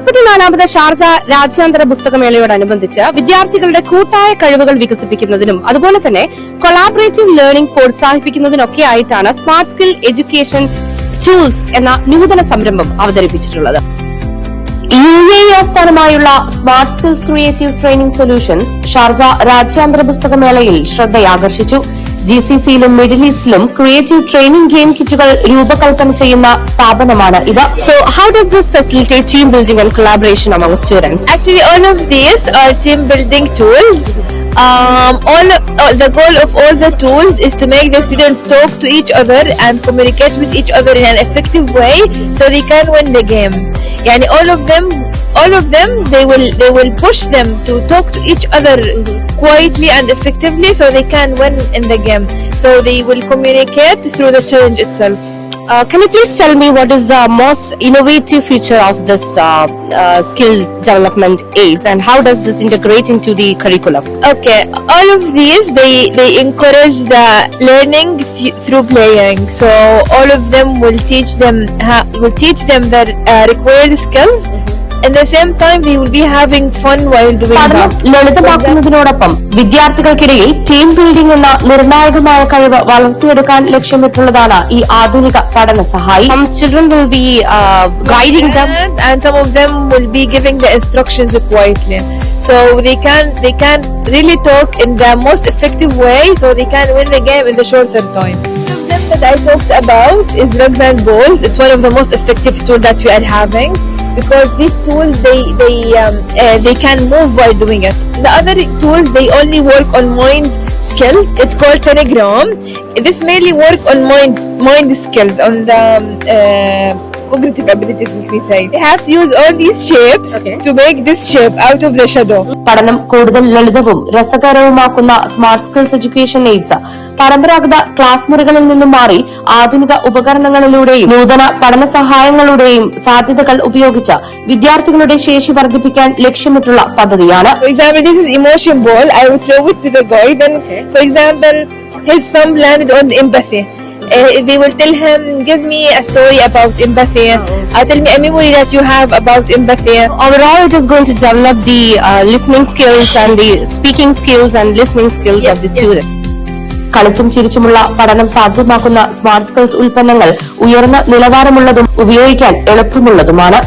നാൽപ്പത്തിനാലാമത് Sharjah രാജ്യാന്തര പുസ്തകമേളയോടനുബന്ധിച്ച് വിദ്യാർത്ഥികളുടെ കൂട്ടായ കഴിവുകൾ വികസിപ്പിക്കുന്നതിനും അതുപോലെ തന്നെ കൊളാബറേറ്റീവ് ലേണിംഗ് പ്രോത്സാഹിപ്പിക്കുന്നതിനൊക്കെയായിട്ടാണ് സ്മാർട്ട് സ്കിൽ എഡ്യൂക്കേഷൻ ടൂൾസ് എന്ന നൂതന സംരംഭം അവതരിപ്പിച്ചിട്ടുള്ളത്. യു എ ആസ്ഥാനമായുള്ള smart skills creative training solutions Sharjah രാജ്യാന്തര പുസ്തകമേളയിൽ ശ്രദ്ധയാകർഷിച്ചു. ജി സി സിയിലും മിഡിൽ ഈസ്റ്റിലും ക്രിയേറ്റീവ് ട്രെയിനിംഗ് ഗെയിം കിറ്റുകൾ രൂപകൽപ്പന ചെയ്യുന്ന സ്ഥാപനമാണ് ഇത് so how does this facilitate team building and collaboration among students Actually, all of these are team building tools. Um, all, all the goal of all the tools is to make the students talk to each other and communicate with each other in an effective way, so they can win the game. Yani all of them, all of them, they will they will push them to talk to each other quietly and effectively, so they can win in the game. So they will communicate through the challenge itself. Uh, can you please tell me what is the most innovative feature of this uh, uh, skill development aids and how does this integrate into the curriculum? Okay, all of these they they encourage the learning through playing. So all of them will teach them will teach them the uh, required skills. At the same time, they will be having fun while doing പഠനം that. ലളിതമാക്കുന്നതിനോടൊപ്പം വിദ്യാർത്ഥികൾക്കിടയിൽ team building എന്ന നിർണായകമായ കഴിവ് വളർത്തിയെടുക്കാൻ ലക്ഷ്യമിട്ടുള്ളതാണ് ഈ ആധുനിക പഠന സഹായി Some children will be uh, guiding them. And, and some of them will be giving the instructions quietly. So they can they can really talk in the most effective way, so they can win the game in the shorter time. One of them that I talked about is rugs and balls. It's one of the most effective tools that we are having because these tools they they um, uh, they can move while doing it. The other tools they only work on mind skills. It's called Telegram. This mainly work on mind mind skills on the um, uh, cognitive abilities, let me say. They have to use all these shapes Okay. to make this shape out of the shadow. പഠനം കൂടുതൽ ലളിതവും രസകരവുമാക്കുന്ന smart skills education aids പരമ്പരാഗത class മുറികളിൽ നിന്നും മാറി ആധുനിക ഉപകരണങ്ങളിലൂടെയും നൂതന പഠന സഹായങ്ങളുടെയും സാധ്യതകൾ ഉപയോഗിച്ച് വിദ്യാർത്ഥികളുടെ ശേഷി വർദ്ധിപ്പിക്കാൻ ലക്ഷ്യമിട്ടുള്ള പദ്ധതിയാണ് For example, this is emotion ball. I will throw it to the guy. Then, for example, his thumb landed on empathy. Uh, they will tell him, "Give me a story about empathy. Oh, okay. Uh, tell me a memory that you have about empathy." Overall, it is going to develop the uh, listening skills and the speaking skills and listening skills yes, of the student. കളിച്ചും ചിരിച്ചുമുള്ള പഠനം സാധ്യമാക്കുന്ന smart skills ഉൽപ്പന്നങ്ങൾ ഉയർന്ന നിലവാരമുള്ളതും ഉപയോഗിക്കാൻ എളുപ്പമുള്ളതുമാണ്